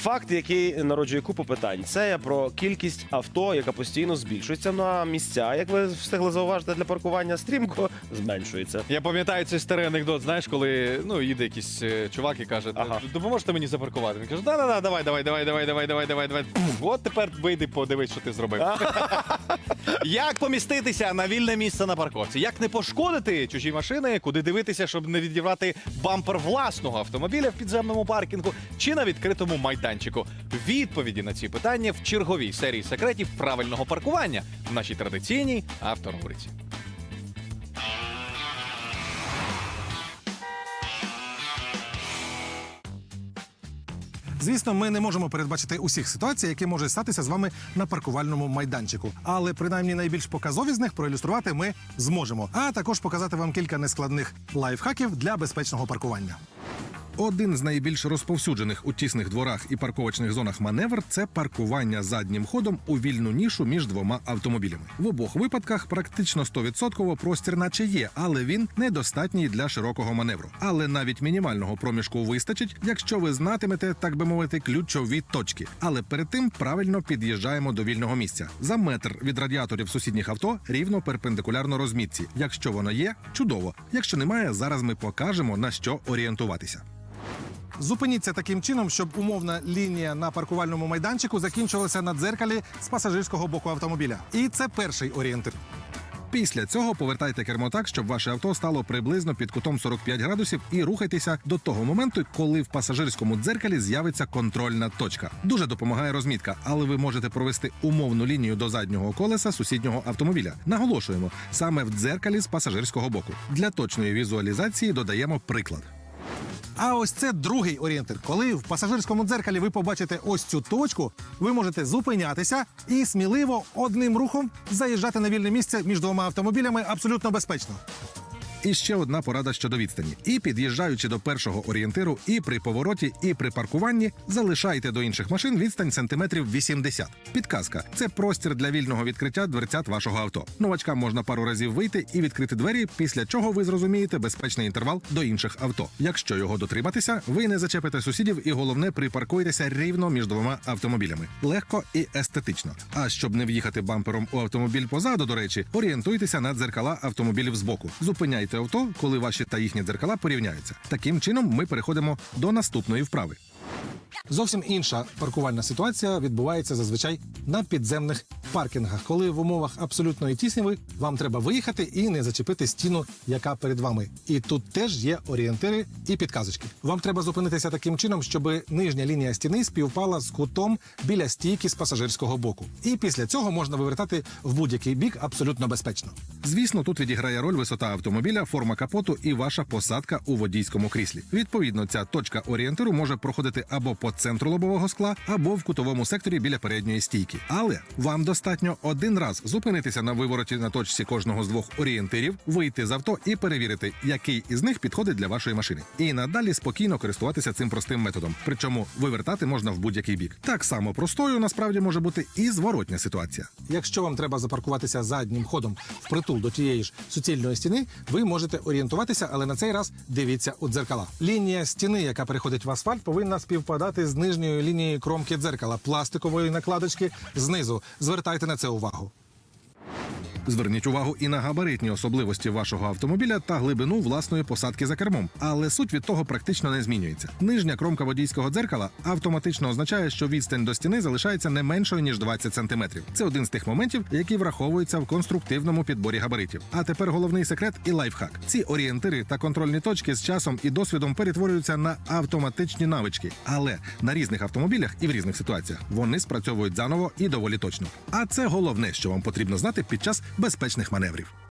Факт, який народжує купу питань, це про кількість авто, яка постійно збільшується. Ну а місця, як ви встигли зауважити, для паркування стрімко зменшується. Я пам'ятаю цей старий анекдот, знаєш, коли ну їде якийсь е, чувак і каже: Ага. допоможете мені запаркувати. Він каже, да, да, да, давай, давай, давай, давай, давай, давай, давай, давай. От тепер вийди, подивись, що ти зробив. Як поміститися на вільне місце на парковці? Як не пошкодити чужі машини? Куди дивитися, щоб не відібрати бампер власного автомобіля в підземному паркінгу чи на відкритому майданчику? Відповіді на ці питання в черговій серії секретів правильного паркування в нашій традиційній авторубриці. Звісно, ми не можемо передбачити усіх ситуацій, які можуть статися з вами на паркувальному майданчику. Але принаймні найбільш показові з них проілюструвати ми зможемо. А також показати вам кілька нескладних лайфхаків для безпечного паркування. Один з найбільш розповсюджених у тісних дворах і парковочних зонах маневр це паркування заднім ходом у вільну нішу між двома автомобілями. В обох випадках практично 100% простір наче є, але він недостатній для широкого маневру. Але навіть мінімального проміжку вистачить, якщо ви знатимете, так би мовити, ключові точки. Але перед тим правильно під'їжджаємо до вільного місця. За метр від радіаторів сусідніх авто рівно перпендикулярно розмітці. Якщо воно є, чудово. Якщо немає, зараз ми покажемо на що орієнтуватися. Зупиніться таким чином, щоб умовна лінія на паркувальному майданчику закінчувалася на дзеркалі з пасажирського боку автомобіля. І це перший орієнтир. Після цього повертайте кермо так, щоб ваше авто стало приблизно під кутом 45 градусів, і рухайтеся до того моменту, коли в пасажирському дзеркалі з'явиться контрольна точка. Дуже допомагає розмітка, але ви можете провести умовну лінію до заднього колеса сусіднього автомобіля. Наголошуємо саме в дзеркалі з пасажирського боку. Для точної візуалізації додаємо приклад. А ось це другий орієнтир. Коли в пасажирському дзеркалі ви побачите ось цю точку, ви можете зупинятися і сміливо одним рухом заїжджати на вільне місце між двома автомобілями абсолютно безпечно. І ще одна порада щодо відстані. І під'їжджаючи до першого орієнтиру, і при повороті, і при паркуванні залишайте до інших машин відстань сантиметрів 80. Підказка це простір для вільного відкриття дверцят вашого авто. Новачкам можна пару разів вийти і відкрити двері, після чого ви зрозумієте безпечний інтервал до інших авто. Якщо його дотриматися, ви не зачепите сусідів, і головне припаркуєтеся рівно між двома автомобілями. Легко і естетично. А щоб не в'їхати бампером у автомобіль позаду, до речі, орієнтуйтеся на дзеркала автомобілів збоку. Зупиняйте авто, коли ваші та їхні дзеркала порівняються. Таким чином ми переходимо до наступної вправи. Зовсім інша паркувальна ситуація відбувається зазвичай на підземних паркінгах, коли в умовах абсолютної тісніви вам треба виїхати і не зачепити стіну, яка перед вами. І тут теж є орієнтири і підказочки. Вам треба зупинитися таким чином, щоб нижня лінія стіни співпала з кутом біля стійки з пасажирського боку. І після цього можна вивертати в будь-який бік абсолютно безпечно. Звісно, тут відіграє роль висота автомобіля, форма капоту і ваша посадка у водійському кріслі. Відповідно, ця точка орієнтиру може проходити або по центру лобового скла, або в кутовому секторі біля передньої стійки. Але вам достатньо один раз зупинитися на вивороті на точці кожного з двох орієнтирів, вийти з авто і перевірити, який із них підходить для вашої машини. І надалі спокійно користуватися цим простим методом. Причому вивертати можна в будь-який бік. Так само простою насправді може бути і зворотня ситуація. Якщо вам треба запаркуватися заднім ходом впритул до тієї ж суцільної стіни, ви можете орієнтуватися, але на цей раз дивіться у дзеркала. Лінія стіни, яка переходить в асфальт, повинна співпадати з нижньої лінії кромки дзеркала, пластикової накладочки знизу. Звертайте на це увагу. Зверніть увагу і на габаритні особливості вашого автомобіля та глибину власної посадки за кермом, але суть від того практично не змінюється. Нижня кромка водійського дзеркала автоматично означає, що відстань до стіни залишається не меншою ніж 20 см. Це один з тих моментів, які враховуються в конструктивному підборі габаритів. А тепер головний секрет і лайфхак. Ці орієнтири та контрольні точки з часом і досвідом перетворюються на автоматичні навички, але на різних автомобілях і в різних ситуаціях вони спрацьовують заново і доволі точно. А це головне, що вам потрібно знати під час безпечних маневрів.